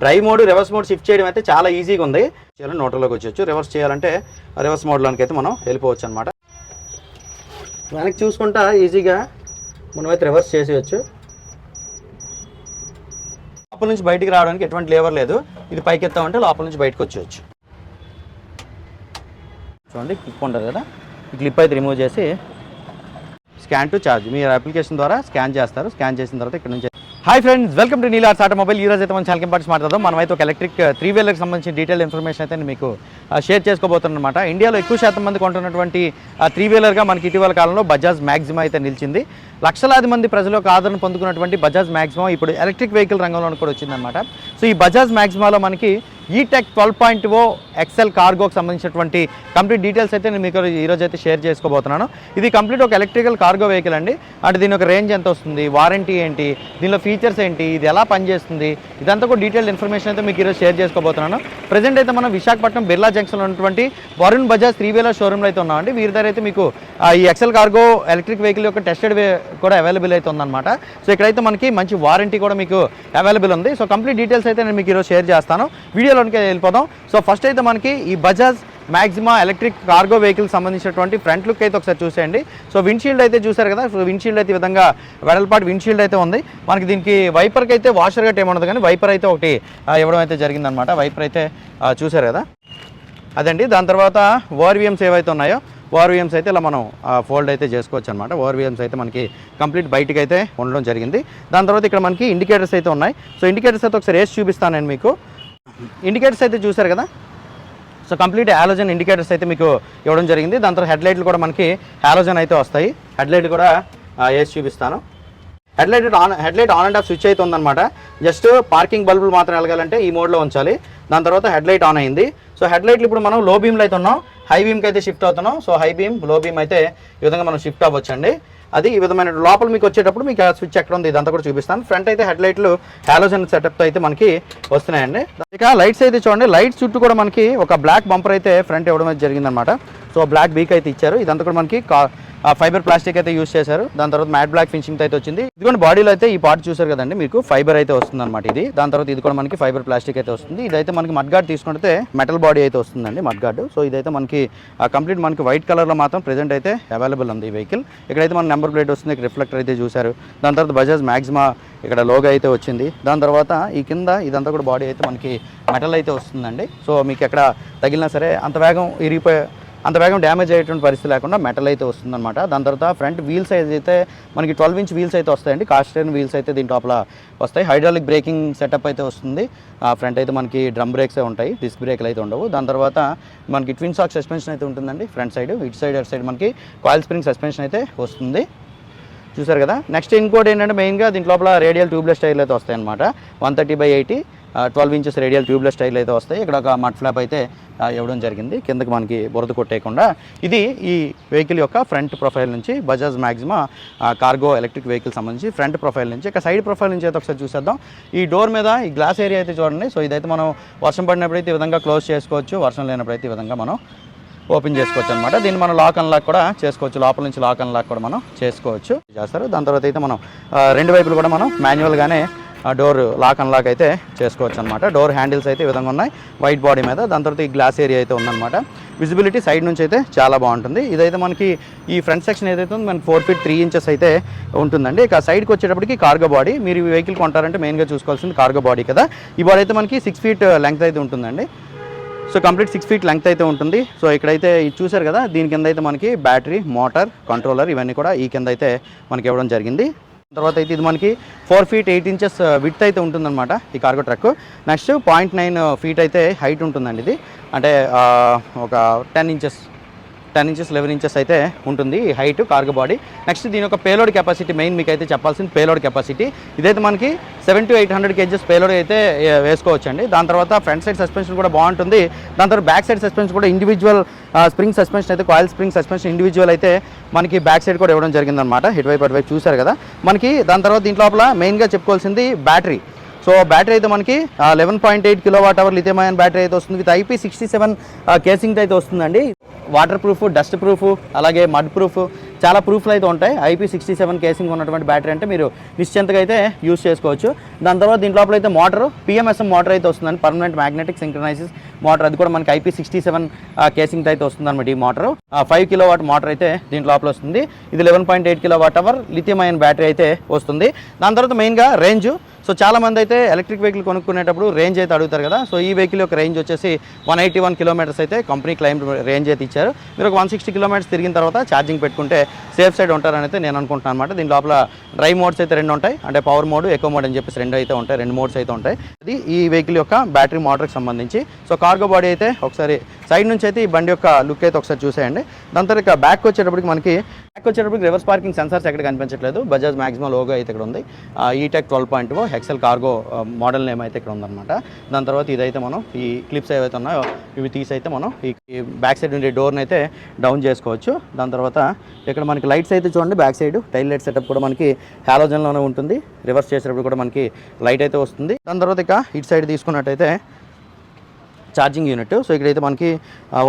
Drive mode reverse mode shift చేయడం అయితే చాలా ఈజీగా ఉంది. చేయాలని నోటర్లోకి వచ్చేచ్చు రివర్స్ చేయాలంటే రివర్స్ మోడ్లోనికి అయితే మనం వెళ్ళిపోవచ్చు అనమాట వెనక్కి చూసుకుంటా ఈజీగా మనం అయితే రివర్స్ చేసేయచ్చు. లోపల నుంచి బయటికి రావడానికి ఎటువంటి లేవర్ లేదు. ఇది పైకి ఎత్తామంటే లోపల నుంచి బయటకు వచ్చేయచ్చు. చూడండి క్లిప్ ఉంటుంది కదా. ఈ క్లిప్ అయితే రిమూవ్ చేసి స్కాన్ టు ఛార్జ్ మీరు అప్లికేషన్ ద్వారా స్కాన్ చేస్తారు. స్కాన్ చేసిన తర్వాత ఇక్కడ నుంచి హాయ్ ఫ్రెండ్స్ వెల్కమ్ టు నీలార్స్ ఆటోమొబైల్ ఈ రోజు అయితే మనం చాలా ఇంపార్టెంట్ మాట్లాడదాం. మనం uh, అయితే ఒక ఎలక్ట్రిక్ త్రీ వీలర్కి సంబంధించిన డీటెయిల్ ఇన్ఫర్మేషన్ అయితే మీకు uh, షేర్ చేసుకోబోతున్నాను అనమాట ఇండియాలో ఎక్కువ శాతం మంది కొంటున్నటువంటి uh, త్రీ వీలర్గా మనకి ఇటీవల కాలంలో బజాజ్ మ్యాక్సిమా అయితే నిలిచింది. లక్షలాది మంది ప్రజలకు ఒక ఆదరణ పొందుకున్నటువంటి బజాజ్ మ్యాక్సిమా ఇప్పుడు ఎలక్ట్రిక్ వెహికల్ రంగంలో కూడా వచ్చిందనమాట సో ఈ బజాజ్ మ్యాక్సిమాలో మనకి ఈ tech twelve point o XL కార్గోకి సంబంధించినటువంటి కంప్లీట్ డీటెయిల్స్ అయితే నేను మీకు ఈరోజు అయితే షేర్ చేసుకోబోతున్నాను. ఇది కంప్లీట్ ఒక ఎలక్ట్రికల్ కార్గో వెహికల్ అండి. అంటే దీని ఒక రేంజ్ ఎంత వస్తుంది? వారంటీ ఏంటి? దీనిలో ఫీచర్స్ ఏంటి? ఇది ఎలా పనిచేస్తుంది? ఇదంతా కూడా డీటెయిల్డ్ ఇన్ఫర్మేషన్ అయితే మీకు ఈరోజు షేర్ చేసుకోబోతున్నాను. ప్రజెంట్ అయితే మనం విశాఖపట్నం బిర్లా జంక్షన్లో ఉన్నటువంటి వరుణ్ బజాజ్ త్రీ వీలర్ షోరూమ్లో అయితే ఉన్నామండి. వీరి దగ్గర అయితే మీకు ఈ ఎక్సెల్ కార్గో ఎలక్ట్రిక్ వెహికల్ యొక్క టెస్టెడ్ కూడా అవైలబుల్ అయితే ఉందన్నమాట. సో ఇక్కడైతే మనకి మంచి వారంటీ కూడా మీకు అవైలబుల్ ఉంది. సో కంప్లీట్ డీటెయిల్స్ అయితే నేను మీకు ఈరోజు షేర్ చేస్తాను. వీడియోలోనికి వెళ్ళిపోదాం. సో ఫస్ట్ అయితే మనకి ఈ Bajaj Maxima electric cargo vehicle సంబంధించినటువంటి ఫ్రంట్ లుక్ అయితే ఒకసారి చూసేయండి. సో విండ్షీల్డ్ అయితే చూసారు కదా? సో విండ్షీల్డ్ అయితే ఈ విధంగా వెడల్పాటు విండ్షీల్డ్ అయితే ఉంది. మనకి దీనికి వైపర్కి అయితే వాషర్ గట్ ఏముండదు కానీ వైపర్ అయితే ఒకటి ఇవ్వడం అయితే జరిగిందనమాట వైపర్ అయితే చూసారు కదా? అదండి. దాని తర్వాత ఓఆర్విఎమ్స్ ఏవైతే ఉన్నాయో ఓఆర్విఎమ్స్ అయితే ఇలా మనం ఫోల్డ్ అయితే చేసుకోవచ్చు అనమాట ఓఆర్విఎమ్స్ అయితే మనకి కంప్లీట్ బయటికి అయితే ఉండడం జరిగింది. దాని తర్వాత ఇక్కడ మనకి ఇండికేటర్స్ అయితే ఉన్నాయి. సో ఇండికేటర్స్ అయితే ఒకసారి వేసి చూపిస్తాను నేను మీకు. ఇండికేటర్స్ అయితే చూసారు కదా? సో కంప్లీట్ హాలోజన్ ఇండికేటర్స్ అయితే మీకు ఇవ్వడం జరిగింది. దాని తర్వాత హెడ్ లైట్లు కూడా మనకి హాలోజన్ అయితే వస్తాయి. హెడ్ లైట్ కూడా వేసి చూపిస్తాను. Headlight on headlight on and off switch అయితే ఉందన్నమాట. జస్ట్ పార్కింగ్ బల్బులు మాత్రం వెలగాలంటే ఈ మోడ్లో ఉంచాలి. దాని తర్వాత హెడ్ లైట్ ఆన్ అయింది. సో హెడ్ లైట్లు ఇప్పుడు మనం లో బీమ్లో అయితే ఉన్నాం. హై బీమ్కి అయితే షిఫ్ట్ అవుతున్నాం. సో హై బీమ్లో బీమ్ అయితే ఈ విధంగా మనం షిఫ్ట్ అవ్వచ్చండి. అది ఈ విధమైన లోపల మీకు వచ్చేటప్పుడు మీకు స్విచ్ ఎక్కడ ఉంది ఇదంతా కూడా చూపిస్తాను. ఫ్రంట్ అయితే హెడ్ లైట్లు హాలోజన్ సెటప్తో అయితే మనకి వస్తున్నాయండి. ఇక లైట్స్ అయితే చూడండి. లైట్స్ చుట్టూ కూడా మనకి ఒక బ్లాక్ బంపర్ అయితే ఫ్రంట్ ఇవ్వడం అయితే జరిగిందనమాట. సో బ్లాక్ బీక్ అయితే ఇచ్చారు. ఇదంతా కూడా మనకి ఫైబర్ ప్లాస్టిక్ అయితే యూస్ చేశారు. దాని తర్వాత మ్యాట్ బ్లాక్ ఫినిషింగ్ అయితే వచ్చింది. ఇదిగోండి బాడీలో అయితే ఈ పార్ట్ చూసారు కదండి మీకు ఫైబర్ అయితే వస్తుంది అనమాట ఇది. దాని తర్వాత ఇది కూడా మనకి ఫైబర్ ప్లాస్టిక్ అయితే వస్తుంది. ఇదైతే మనకి మడ్గార్డ్ తీసుకుంటే మెటల్ బాడీ అయితే వస్తుందండి మడ్గార్డ్ సో ఇదైతే మనకి కంప్లీట్ మనకి వైట్ కలర్లో మాత్రం ప్రెజెంట్ అయితే అవైలబుల్ ఉంది ఈ వెహికల్. ఇక్కడైతే మన నెంబర్ ప్లేట్ వస్తుంది ఇక్కడ రిఫ్లెక్టర్ అయితే చూశారు. దాని తర్వాత బజాజ్ మ్యాక్సిమా ఇక్కడ లోగో అయితే వచ్చింది. దాని తర్వాత ఈ కింద ఇదంతా కూడా బాడీ అయితే మనకి మెటల్ అయితే వస్తుందండి. సో మీకు ఎక్కడ తగిలినా సరే అంత వేగం ఇరిగిపోయే అంత వేగం డ్యామేజ్ అయ్యేటువంటి పరిస్థితి లేకుండా మెటల్ అయితే వస్తుందన్నమాట. దాని తర్వాత ఫ్రంట్ వీల్స్ అయితే మనకి ట్వెల్వ్ ఇంచ్ వీల్స్ అయితే వస్తాయండి కాస్టైన్ వీల్స్ అయితే దీని లోపల వస్తాయి. హైడ్రాలిక్ బ్రేకింగ్ సెటప్ అయితే వస్తుంది. ఫ్రంట్ అయితే మనకి డ్రమ్ బ్రేక్సే ఉంటాయి డిస్క్ బ్రేక్లు అయితే ఉండవు. దాని తర్వాత మనకి ట్విన్ సాక్ సస్పెన్షన్ అయితే ఉంటుందండి ఫ్రంట్ సైడ్ ఇటు సైడ్ అటు సైడ్ మనకి కాయిల్ స్ప్రింగ్ సస్పెన్షన్ అయితే వస్తుంది. చూసారు కదా? నెక్స్ట్ ఇంకోటి ఏంటంటే మెయిన్గా దీంట్లోపల రేడియల్ ట్యూబ్లెస్ టైర్లు అయితే వస్తాయి అనమాట one thirty by eighty twelve inches radial tubeless style అయితే వస్తాయి. ఇక్కడ ఒక మట్ ఫ్లాప్ అయితే ఇవ్వడం జరిగింది. కిందకి మనకి బురద కొట్టేయకుండా. ఇది ఈ వెహికల్ యొక్క ఫ్రంట్ ప్రొఫైల్ నుంచి Bajaj Maxima cargo electric vehicle సంబంధించి ఫ్రంట్ ప్రొఫైల్ నుంచి. ఇక సైడ్ ప్రొఫైల్ నుంచి అయితే ఒకసారి చూసేద్దాం. ఈ డోర్ మీద ఈ గ్లాస్ ఏరియా అయితే చూడండి. సో ఇదైతే మనం వర్షం పడినప్పుడు అయితే ఈ విధంగా క్లోజ్ చేసుకోవచ్చు. వర్షం లేనప్పుడు ఈ విధంగా మనం ఓపెన్ చేసుకోవచ్చు అనమాట దీన్ని మనం లాక్ అన్లాక్ కూడా చేసుకోవచ్చు. లోపల నుంచి లాక్ అన్లాక్ కూడా మనం చేసుకోవచ్చు. చేస్తారు. దాని తర్వాత అయితే మనం రెండు వైపులు కూడా మనం మాన్యువల్గానే డోర్ లాక్ అన్లాక్ అయితే చేసుకోవచ్చు అనమాట డోర్ హ్యాండిల్స్ అయితే ఈ విధంగా ఉన్నాయి. వైట్ బాడీ మీద దాని తర్వాత ఈ గ్లాస్ ఏరియా అయితే ఉందన్నమాట. విజిబిలిటీ సైడ్ నుంచి అయితే చాలా బాగుంటుంది. ఇదైతే మనకి ఈ ఫ్రంట్ సెక్షన్ ఏదైతే ఉందో మనకి ఫోర్ ఫీట్ త్రీ ఇంచెస్ అయితే ఉంటుందండి. ఇక సైడ్కి వచ్చేటప్పటికి కార్గో బాడీ మీరు వెహికల్ కొంటారంటే మెయిన్గా చూసుకోవాల్సింది కార్గో బాడీ కదా. ఈ బాడీ అయితే మనకి సిక్స్ ఫీట్ లెంగ్త్ అయితే ఉంటుందండి. So complete six feet length అయితే ఉంటుంది. సో ఇక్కడైతే ఇది చూసారు కదా దీని కింద అయితే మనకి బ్యాటరీ మోటార్ కంట్రోలర్ ఇవన్నీ కూడా ఈ కింద అయితే మనకి ఇవ్వడం జరిగింది. తర్వాత అయితే ఇది మనకి four feet eight inches with అయితే ఉంటుందన్నమాట ఈ cargo truck next point nine feet అయితే హైట్ ఉంటుందండి ఇది. అంటే uh, ఒక ten inches ten inches eleven inches అయితే ఉంటుంది ఈ హైట్ కార్గో బాడీ నెక్స్ట్ దీని యొక్క పేలోడ్ కెపాసిటీ మెయిన్ మీకు అయితే చెప్పాల్సింది పేలోడ్ కెపాసిటీ ఇదైతే మనకి seven to eight hundred kgs payload అయితే వేసుకోవచ్చండి. దాని తర్వాత ఫ్రంట్ సైడ్ సస్పెన్షన్ కూడా బాగుంటుంది. దాని తర్వాత బ్యాక్ సైడ్ సస్పెన్షన్ కూడా ఇండివిజువల్ స్ప్రింగ్ సస్పెన్షన్ అయితే కాయిల్ స్ప్రింగ్ సస్పెన్షన్ ఇండివిజువల్ అయితే మనకి బ్యాక్ సైడ్ కూడా ఇవ్వడం జరిగిందనమాట ఇటువైపు అటువైపు చూశారు కదా. మనకి దాని తర్వాత దీంట్లోపల మెయిన్గా చెప్పుకోవాల్సింది బ్యాటరీ సో బ్యాటరీ అయితే మనకి eleven point eight kilowatt hour lithium ion battery అయితే వస్తుంది. With IP sixty seven casing అయితే వస్తుందండి. వాటర్ ప్రూఫ్ డస్ట్ ప్రూఫ్ అలాగే మడ్ ప్రూఫ్ చాలా ప్రూఫ్లు అయితే ఉంటాయి. ఐపీ సిక్స్టీ సెవెన్ కేసింగ్ ఉన్నటువంటి బ్యాటరీ అంటే మీరు నిశ్చింతగా అయితే యూస్ చేసుకోవచ్చు. దాని తర్వాత దీంట్లో లోపల అయితే మోటార్ పిఎంఎస్ఎం మోటార్ అయితే వస్తుందండి. Permanent magnetic synchronous motor. అది కూడా మనకి ఐపీ సిక్స్టీ సెవెన్ కేసింగ్ అయితే వస్తుంది అనమాట ఈ motor. Five kilowatt motor అయితే దీని లోపల వస్తుంది. ఇది eleven point eight kilowatt hour lithium ion battery అయితే వస్తుంది. దాని తర్వాత మెయిన్గా రేంజ్ సో చాలా మంది అయితే ఎలక్ట్రిక్ వెహికల్ కొనుక్కునేటప్పుడు రేంజ్ అయితే అడుగుతారు కదా. సో ఈ వెహికల్ యొక్క రేంజ్ వచ్చేసి వన్ ఎయిటీ వన్ కిలోమీటర్స్ అయితే కంపెనీ క్లైమ్ రేంజ్ అయితే ఇచ్చారు. మీరు ఒక వన్ సిక్స్టీ కిలోమీటర్స్ తిరిగిన తర్వాత ఛార్జింగ్ పెట్టుకుంటే సేఫ్ సైడ్ ఉంటారని అయితే నేను అనుకుంటున్నాను అనమాట దీని లోపల డ్రైవ్ మోడ్స్ అయితే రెండు ఉంటాయి. అంటే పవర్ మోడ్ ఎకో మోడ్ అని చెప్పేసి రెండు అయితే ఉంటాయి. రెండు మోడ్స్ అయితే ఉంటాయి. ఇది ఈ వెహికల్ యొక్క బ్యాటరీ మోటార్కి సంబంధించి. సో కార్గో బాడీ అయితే ఒకసారి సైడ్ నుంచి అయితే ఈ బండి యొక్క లుక్ అయితే ఒకసారి చూసేయండి. దాని తర్వాత బ్యాక్ వచ్చేటప్పటికి మనకి బ్యాక్ వచ్చేటప్పటికి రివర్స్ పార్కింగ్ సెన్సార్స్ ఎక్కడ కనిపించట్లేదు. బజాజ్ మాక్సిమం లోగో అయితే ఇక్కడ ఉంది. E Tec twelve point XL cargo model name అయితే ఇక్కడ ఉందన్నమాట. దాని తర్వాత ఇదైతే మనం ఈ క్లిప్స్ ఏవైతే ఉన్నాయో ఇవి తీసి అయితే మనం ఈ బ్యాక్ సైడ్ ఉండే డోర్ని అయితే డౌన్ చేసుకోవచ్చు. దాని తర్వాత ఇక్కడ మనకి లైట్స్ అయితే చూడండి back side tail light setup కూడా మనకి హాలోజన్లోనే ఉంటుంది. రివర్స్ చేసేటప్పుడు కూడా మనకి లైట్ అయితే వస్తుంది. దాని తర్వాత ఇక ఇటు సైడ్ తీసుకున్నట్టయితే ఛార్జింగ్ యూనిట్. సో ఇక్కడైతే మనకి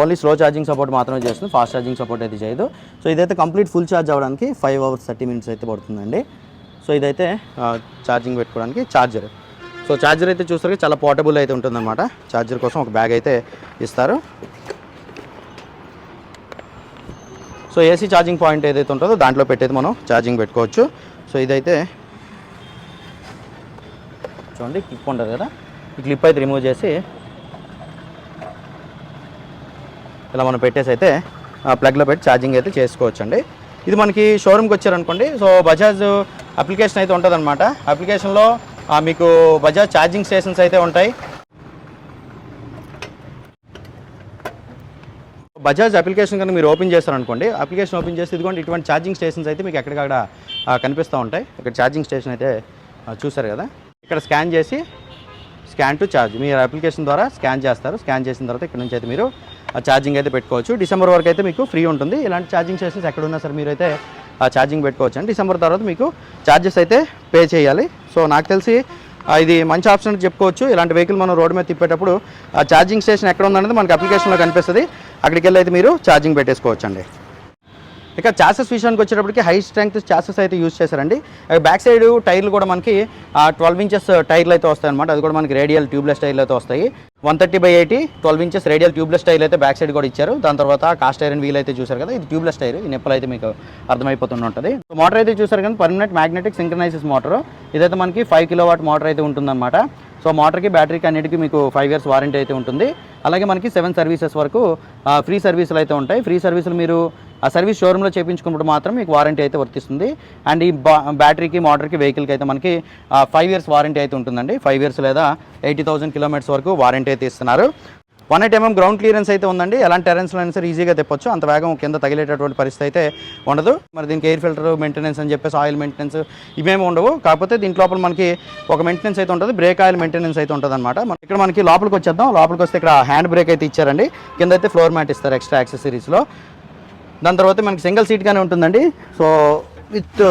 ఓన్లీ స్లో ఛార్జింగ్ సపోర్ట్ మాత్రమే చేస్తుంది. ఫాస్ట్ ఛార్జింగ్ సపోర్ట్ అయితే చేయదు. సో ఇదైతే కంప్లీట్ ఫుల్ ఛార్జ్ అవ్వడానికి ఫైవ్ అవర్స్ థర్టీ మినిట్స్ అయితే పడుతుందండి. సో ఇదైతే ఛార్జింగ్ పెట్టుకోవడానికి ఛార్జర్ సో ఛార్జర్ అయితే చూస్తారు చాలా పోర్టబుల్ అయితే ఉంటుందన్నమాట. ఛార్జర్ కోసం ఒక బ్యాగ్ అయితే ఇస్తారు. సో ఏసీ ఛార్జింగ్ పాయింట్ ఏదైతే ఉంటుందో దాంట్లో పెట్టేది మనం ఛార్జింగ్ పెట్టుకోవచ్చు. సో ఇదైతే చూడండి క్లిప్ ఉంటుంది కదా. ఈ క్లిప్ అయితే రిమూవ్ చేసి ఇలా మనం పెట్టేసి అయితే ప్లగ్లో పెట్టి ఛార్జింగ్ అయితే చేసుకోవచ్చు అండి ఇది మనకి షోరూమ్కి వచ్చారనుకోండి సో బజాజ్ అప్లికేషన్ అయితే ఉంటుంది అనమాట అప్లికేషన్లో మీకు బజాజ్ ఛార్జింగ్ స్టేషన్స్ అయితే ఉంటాయి. బజాజ్ అప్లికేషన్ కనుక మీరు ఓపెన్ చేస్తారనుకోండి అప్లికేషన్ ఓపెన్ చేసి ఇదిగోండి ఇటువంటి ఛార్జింగ్ స్టేషన్స్ అయితే మీకు ఎక్కడికక్కడ కనిపిస్తూ ఉంటాయి. ఇక్కడ ఛార్జింగ్ స్టేషన్ అయితే చూసారు కదా? ఇక్కడ స్కాన్ చేసి స్కాన్ టు ఛార్జ్ మీరు అప్లికేషన్ ద్వారా స్కాన్ చేస్తారు. స్కాన్ చేసిన తర్వాత ఇక్కడ నుంచి అయితే మీరు ఛార్జింగ్ అయితే పెట్టుకోవచ్చు. డిసెంబర్ వరకు అయితే మీకు ఫ్రీ ఉంటుంది. ఇలాంటి ఛార్జింగ్ స్టేషన్స్ ఎక్కడ సార్ సరే మీరైతే ఆ ఛార్జింగ్ పెట్టుకోవచ్చు అండి. డిసెంబర్ తర్వాత మీకు ఛార్జెస్ అయితే పే చేయాలి. సో నాకు తెలిసి ఇది మంచి ఆప్షన్ అని చెప్పుకోవచ్చు. ఇలాంటి వెహికల్ మనం రోడ్డు మీద తిప్పేటప్పుడు ఆ ఛార్జింగ్ స్టేషన్ ఎక్కడ ఉందనేది మనకి అప్లికేషన్లో కనిపిస్తుంది. అక్కడికి వెళ్ళి అయితే మీరు ఛార్జింగ్ పెట్టేసుకోవచ్చు అండి ఇక చాసెస్ విషయానికి వచ్చేటప్పటికి హై స్ట్రెంగ్త్ చాసెస్ అయితే యూజ్ చేశారండి. బ్యాక్ సైడ్ టైర్లు కూడా మనకి ట్వెల్వ్ ఇంచెస్ టైర్లు అయితే వస్తాయి అనమాట అది కూడా మనకి రేడియల్ ట్యూబ్లెస్ టైర్లు అయితే వస్తాయి. One thirty by eighty twelve inches radial tubeless tyre అయితే బ్యాక్ సైడ్ కూడా ఇచ్చారు. దాని తర్వాత కాస్ట్ ఐరన్ వీల్ అయితే చూసారు కదా ఇది ట్యూబ్లెస్ టైర్. ఈ నెప్పలు అయితే మీకు అర్థమైపోతుంది ఉంటుంది. సో మోటార్ అయితే చూసారు కానీ పర్మనెంట్ మ్యాగ్నెటిక్ సింక్రనైసిస్ మోటార్. ఇదైతే మనకి ఫైవ్ కిలో వాట్ మోటార్ అయితే ఉంటుందన్నమాట. సో మోటార్కి బ్యాటరీకి అన్నిటికీ మీకు ఫైవ్ ఇయర్స్ వారంటీ అయితే ఉంటుంది. అలాగే మనకి సెవెన్ సర్వీసెస్ వరకు ఫ్రీ సర్వీసులు అయితే ఉంటాయి. ఫ్రీ సర్వీసులు మీరు ఆ సర్వీస్ షోరూంలో చేయించుకున్నప్పుడు మాత్రం మీకు వారంటీ అయితే వర్తిస్తుంది. అండ్ ఈ బా- బ్యాటరీకి మోటార్కి వెహికల్కి అయితే మనకి ఫైవ్ ఇయర్స్ వారంటీ అయితే ఉంటుందండి. ఫైవ్ ఇయర్స్ లేదా ఎయిటీ థౌసండ్ కిలోమీటర్స్ వరకు వారంటీ అయితే ఇస్తున్నారు. One eight MM ground clearance అయితే ఉందండి. ఎలాంటి టెరెన్స్లో అయినా సరే ఈజీగా తెప్పొచ్చు. అంత వేగం కింద తగిలేటటువంటి పరిస్థితి అయితే ఉండదు. మరి దీనికి ఎయిర్ ఫిల్టర్ మెయింటెనెన్స్ అని చెప్పేసి ఆయిల్ మెయింటెనెన్స్ ఇవేమి ఉండవు. కాకపోతే దీంట్ లోపల మనకి ఒక మెయింటెనెన్స్ అయితే ఉంటుంది. బ్రేక్ ఆయిల్ మెయింటెనెన్స్ అయితే ఉంటుంది అనమాట ఇక్కడ మనకి లోపలికి వచ్చేద్దాం. లోపలికి వస్తే ఇక్కడ హ్యాండ్ బ్రేక్ అయితే ఇచ్చారండి. కింద అయితే ఫ్లోర్ మ్యాట్ ఇస్తారు ఎక్స్ట్రా యాక్సెసరీస్లో. దాని తర్వాత మనకి సింగిల్ సీట్గానే ఉంటుందండి. So with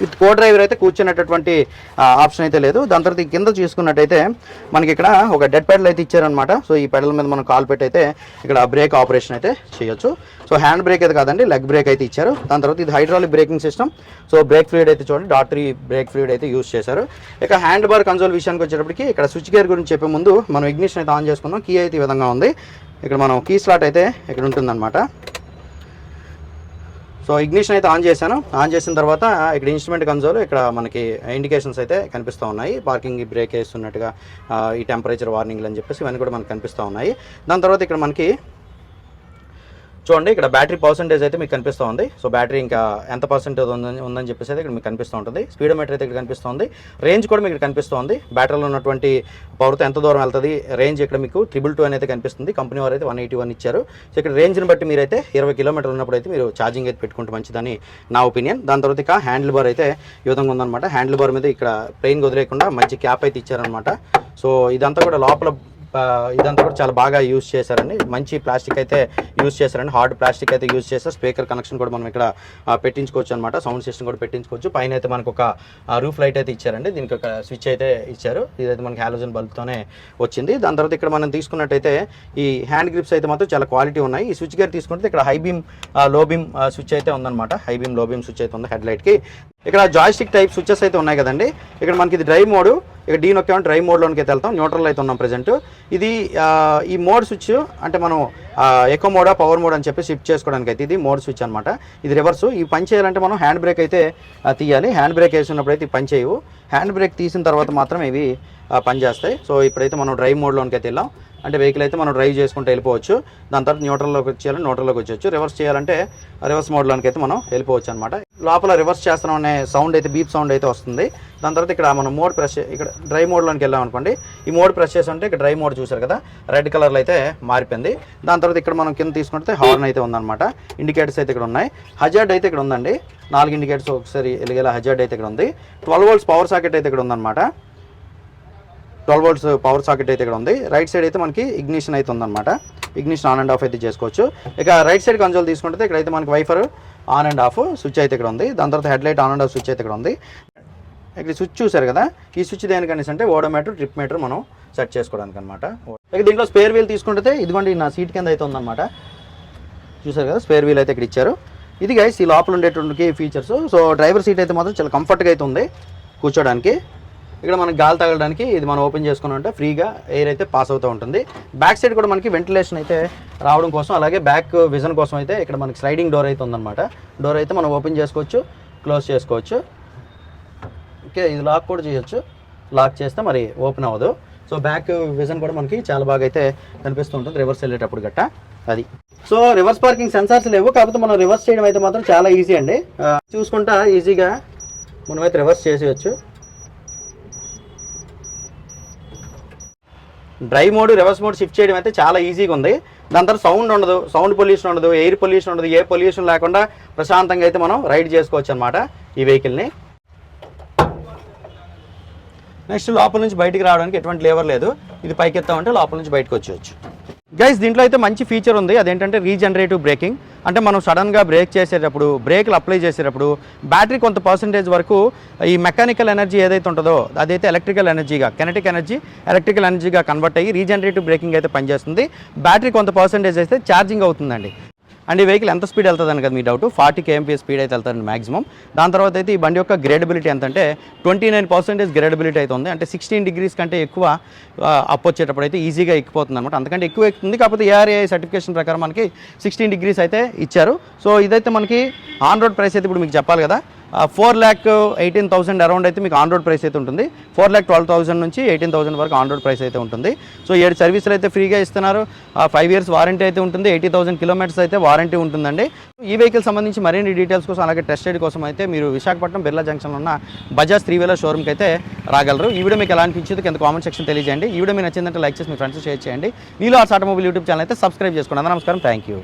with co driver అయితే కూర్చునేటటువంటి ఆప్షన్ అయితే లేదు. దాని తర్వాత కింద చూసుకున్నట్టయితే మనకి ఇక్కడ ఒక డెడ్ పెడల్ అయితే ఇచ్చారనమాట సో ఈ పెడల్ మీద మనం కాల్ పెట్టి అయితే ఇక్కడ బ్రేక్ ఆపరేషన్ అయితే చేయొచ్చు. సో హ్యాండ్ బ్రేక్ అయితే కాదండి లెగ్ బ్రేక్ అయితే ఇచ్చారు. దాని తర్వాత ఇది hydraulic braking system. So brake fluid అయితే చూడండి డాట్ త్రీ బ్రేక్ ఫ్లూయిడ్ అయితే యూస్ చేశారు. ఇక హ్యాండ్ బార్ కన్సోల్ విషయానికి వచ్చేటప్పటికి ఇక్కడ స్విచ్ గేర్ గురించి చెప్పే ముందు మనం ఇగ్నిషన్ అయితే ఆన్ చేసుకుందాం. కీ అయితే ఈ విధంగా ఉంది. ఇక్కడ మనం కీ స్లాట్ అయితే ఇక్కడ ఉంటుందన్నమాట. సో ఇగ్నిషన్ అయితే ఆన్ చేశాను. ఆన్ చేసిన తర్వాత ఇక్కడ ఇన్స్ట్రుమెంట్ కన్సోల్ ఇక్కడ మనకి ఇండికేషన్స్ అయితే కనిపిస్తూ ఉన్నాయి. పార్కింగ్ బ్రేక్ వేస్తున్నట్టుగా ఈ టెంపరేచర్ వార్నింగ్లు అని చెప్పేసి ఇవన్నీ కూడా మనకు కనిపిస్తూ ఉన్నాయి. దాని తర్వాత ఇక్కడ మనకి చూడండి ఇక్కడ బ్యాటరీ పర్సంటేజ్ అయితే మీకు కనిపిస్తూ ఉంది. సో బ్యాటరీ ఇంకా ఎంత పర్సెంటేజ్ ఉందని ఉందని చెప్పేసి అయితే ఇక్కడ మీకు కనిపిస్తూ ఉంటుంది. స్పీడోమీటర్ అయితే ఇక్కడ కనిపిస్తుంది రేంజ్ కూడా మీకు ఇక్కడ కనిపిస్తుంది బ్యాటరీలో ఉన్నటువంటి పవర్తో ఎంత దూరం వెళ్తుంది రేంజ్ ఇక్కడ మీకు ట్రిబుల్ టూ అనేది కనిపిస్తుంది. కంపెనీ వారు అయితే వన్ ఎయిటీ వన్ ఇచ్చారు. సో ఇక్కడ రేంజ్ని బట్టి మీరైతే ఇరవై కిలోమీటర్లు ఉన్నప్పుడు అయితే మీరు ఛార్జింగ్ అయితే పెట్టుకుంటే మంచిదని నా ఒపీనియన్ దాని తర్వాత ఇక హ్యాండిల్ బార్ అయితే ఈ విధంగా ఉందన్నమాట. హ్యాండిల్ బార్ మీద ఇక్కడ ప్లెయిన్ వదిలేకుండా మంచి క్యాప్ అయితే ఇచ్చారనమాట సో ఇదంతా కూడా లోపల ఇదంతా కూడా చాలా బాగా యూజ్ చేశారండి. మంచి ప్లాస్టిక్ అయితే యూజ్ చేశారండి. హార్డ్ ప్లాస్టిక్ అయితే యూజ్ చేశారు స్పీకర్ కనెక్షన్ కూడా మనం ఇక్కడ పెట్టించుకోవచ్చు అనమాట సౌండ్ సిస్టమ్ కూడా పెట్టించుకోవచ్చు. పైన అయితే మనకు ఒక రూఫ్ లైట్ అయితే ఇచ్చారండి. దీనికి ఒక స్విచ్ అయితే ఇచ్చారు. ఇదైతే మనకి హాలోజన్ బల్బ్తోనే వచ్చింది. దాని తర్వాత ఇక్కడ మనం తీసుకున్నట్టయితే ఈ హ్యాండ్ గ్రిప్స్ అయితే మాత్రం చాలా క్వాలిటీ ఉన్నాయి. ఈ స్విచ్ గేర్ తీసుకుంటే ఇక్కడ హై బీమ్లో బీమ్ స్విచ్ అయితే ఉందన్నమాట. హై బీమ్లో బీమ్ స్విచ్ అయితే ఉంది హెడ్ లైట్కి. ఇక్కడ జాయిస్టిక్ టైప్ స్విచ్చెస్ అయితే ఉన్నాయి కదండి. ఇక్కడ మనకి ఇది డ్రైవ్ మోడ్ ఇక్కడ డీ నొక్కామంటే డ్రైవ్ మోడ్లోనికి అయితే వెళ్తాం. న్యూట్రల్ అయితే ఉన్నాం ప్రజెంట్ ఇది ఈ మోడ్ స్విచ్ అంటే మనం ఎక్కువ మోడా పవర్ మోడ్ అని చెప్పి షిఫ్ట్ చేసుకోవడానికి అయితే ఇది మోడ్ స్విచ్ అనమాట ఇది రివర్స్ ఈ పని చేయాలంటే మనం హ్యాండ్ బ్రేక్ అయితే తీయాలి. హ్యాండ్ బ్రేక్ వేసినప్పుడు అయితే ఈ పని చేయవు. హ్యాండ్ బ్రేక్ తీసిన తర్వాత మాత్రం ఇవి పనిచేస్తాయి పని చేస్తాయి. సో ఇప్పుడైతే మనం డ్రైవ్ మోడ్లోనికి అయితే వెళ్ళాం. అంటే వెహికల్ అయితే మనం డ్రైవ్ చేసుకుంటూ వెళ్ళిపోవచ్చు. దాని తర్వాత న్యూట్రల్లోకి వచ్చేయాలి న్యూట్రల్లోకి వచ్చేయచ్చు. రివర్స్ చేయాలంటే రివర్స్ మోడ్లోనికి అయితే మనం వెళ్ళిపోవచ్చు అనమాట లోపల రివర్స్ చేస్తున్నాం అనే సౌండ్ అయితే బీప్ సౌండ్ అయితే వస్తుంది. దాని తర్వాత ఇక్కడ మనం మోడ్ ప్రెస్ ఇక్కడ డ్రై మోడ్లోకి వెళ్ళాం అనుకోండి. ఈ మోడ్ ప్రెస్ చేసి ఉంటే ఇక్కడ డ్రై మోడ్ చూసారు కదా? రెడ్ కలర్లో అయితే మారిపోయింది. దాని తర్వాత ఇక్కడ మనం కింద తీసుకుంటే హార్న్ అయితే ఉందన్నమాట. ఇండికేటర్స్ అయితే ఇక్కడ ఉన్నాయి. హజార్డ్ అయితే ఇక్కడ ఉందండి. నాలుగు ఇండికేటర్స్ ఒకసారి వెలిగేలా హజార్డ్ అయితే ఇక్కడ ఉంది. ట్వెల్వ్ వోల్ట్స్ పవర్ సాకెట్ అయితే ఇక్కడ ఉందన్నమాట. ట్వెల్వ్ వోల్ట్స్ పవర్ సాకెట్ అయితే ఇక్కడ ఉంది. రైట్ సైడ్ అయితే మనకి ఇగ్నిషన్ అయితే ఉందన్నమాట. ఇగ్నిషన్ ఆన్ అండ్ ఆఫ్ అయితే చేసుకోవచ్చు. ఇక రైట్ సైడ్ కన్సోల్ తీసుకుంటే ఇక్కడైతే మనకి wiper on and off switch అయితే ఇక్కడ ఉంది. దాని తర్వాత headlight on and off switch అయితే ఇక్కడ ఉంది. ఇక్కడ స్విచ్ చూసారు కదా? ఈ స్విచ్ దేనికనేసి అంటే ఓడోమీటర్ ట్రిప్ మీటర్ మనం సెట్ చేసుకోవడానికి అనమాట ఇక దీంట్లో స్పేర్ వీల్ తీసుకుంటే ఇదిగోండి నా సీట్ కింద అయితే ఉందన్నమాట. చూసారు కదా? స్పేర్ వీల్ అయితే ఇక్కడ ఇచ్చారు. ఇది గైస్ ఈ లోపల ఉండేటువంటి ఫీచర్స్ సో డ్రైవర్ సీట్ అయితే మాత్రం చాలా కంఫర్ట్గా అయితే ఉంది కూర్చోడానికి. ఇక్కడ మనకి గాలి తగలడానికి ఇది మనం ఓపెన్ చేసుకుని ఉంటే ఫ్రీగా ఎయిర్ అయితే పాస్ అవుతూ ఉంటుంది. బ్యాక్ సైడ్ కూడా మనకి వెంటిలేషన్ అయితే రావడం కోసం అలాగే బ్యాక్ విజన్ కోసం అయితే ఇక్కడ మనకి స్లైడింగ్ డోర్ అయితే ఉందన్నమాట. డోర్ అయితే మనం ఓపెన్ చేసుకోవచ్చు క్లోజ్ చేసుకోవచ్చు. ఓకే ఇది లాక్ కూడా చేయొచ్చు. లాక్ చేస్తే మరి ఓపెన్ అవ్వదు. సో బ్యాక్ విజన్ కూడా మనకి చాలా బాగా అయితే కనిపిస్తూ ఉంటుంది రివర్స్ వెళ్ళేటప్పుడు గట్ట. అది. సో రివర్స్ పార్కింగ్ సెన్సార్స్ లేవు కాకపోతే మనం రివర్స్ చేయడం అయితే మాత్రం చాలా ఈజీ అండి. చూసుకుంటా ఈజీగా మనమైతే రివర్స్ చేసేయచ్చు. Drive mode reverse mode shift చేయడం అయితే చాలా ఈజీగా ఉంది. దాని తర్వాత సౌండ్ ఉండదు సౌండ్ పొల్యూషన్ ఉండదు ఎయిర్ పొల్యూషన్ ఉండదు ఏ పొల్యూషన్ లేకుండా ప్రశాంతంగా అయితే మనం రైడ్ చేసుకోవచ్చు అనమాట ఈ వెహికల్ని నెక్స్ట్ లోపల నుంచి బయటికి రావడానికి ఎటువంటి లేవర్ లేదు. ఇది పైకెత్తామంటే లోపల నుంచి బయటకు వచ్చేయచ్చు. గైస్ దీంట్లో అయితే మంచి ఫీచర్ ఉంది. అదేంటంటే రీజనరేటివ్ బ్రేకింగ్ అంటే మనం సడన్గా బ్రేక్ చేసేటప్పుడు బ్రేక్లు అప్లై చేసేటప్పుడు బ్యాటరీ కొంత పర్సంటేజ్ వరకు ఈ మెకానికల్ ఎనర్జీ ఏదైతే ఉంటుందో అదైతే ఎలక్ట్రికల్ ఎనర్జీగా కెనటిక్ ఎనర్జీ ఎలక్ట్రికల్ ఎనర్జీగా కన్వర్ట్ అయ్యి రీజనరేటివ్ బ్రేకింగ్ అయితే పనిచేస్తుంది. బ్యాటరీ కొంత పర్సంటేజ్ అయితే ఛార్జింగ్ అవుతుందండి. అండ్ ఈ వెహికల్ ఎంత స్పీడ్ వెళ్తుందని కదా మీ డౌట్. ఫార్టీ కేఎంపీ స్పీడ్ అయితే వెళ్తుంది మాక్సిమం. దాని తర్వాత అయితే ఈ బండి యొక్క గ్రేడబిలిటీ ఎంత అంటే ట్వంటీ నైన్ పర్సెంటేజ్ గ్రేడబిలిటీ అయితే ఉంది. అంటే సిక్స్టీన్ డిగ్రీస్ కంటే ఎక్కువ అప్ వచ్చేటప్పుడు అయితే ఈజీగా ఎక్కిపోతుంది అనమాట అందుకంటే ఎక్కువ ఎక్కుతుంది కాకపోతే ఏఆర్ఏ సర్టిఫికేషన్ ప్రకారం మనకి సిక్స్టీన్ డిగ్రీస్ అయితే ఇచ్చారు. సో ఇదైతే మనకి ఆన్ రోడ్ ప్రైస్ అయితే ఇప్పుడు మీకు చెప్పాలి కదా. Four lakh eighteen thousand around అయితే మీకు ఆన్ రోడ్ ప్రైస్ అయితే ఉంటుంది. ఫోర్ ల్యాక్ ట్వెల్వ్ థౌసండ్ నుంచి ఎయిటీన్ థౌసండ్ వరకు ఆన్ రోడ్ ప్రైస్ అయితే ఉంటుంది. సో ఏడు సర్వీసులు అయితే ఫ్రీగా ఇస్తున్నారు. ఫైవ్ ఇయర్స్ వారంటీ అయితే ఉంటుంది. ఎయిటీ థౌసండ్ కిలోమీటర్స్ అయితే వారంటీ ఉంటుందండి. ఈ వెహికల్ సంబంధించి మరిన్ని డీటెయిల్స్ కోసం అలాగే టెస్ట్ రైడ్ కోసం అయితే మీరు విశాఖపట్నం బిర్లా జంక్షన్లో ఉన్న బజాజ్ త్రీ వీలర్ షోరూమ్కి అయితే రాగలరు. ఈ వీడియో మీకు ఎలా అనిపించింది కింద కామెంట్ సెక్షన్ తెలియజేయండి. ఈ వీడియో మీకు నచ్చిందంటే లైక్ చేసి మీ ఫ్రెండ్స్ షేర్ చేయండి. Neelo arts automobile YouTube channel అయితే సబ్స్క్రైబ్ చేసుకోండి. నమస్కారం. Thank you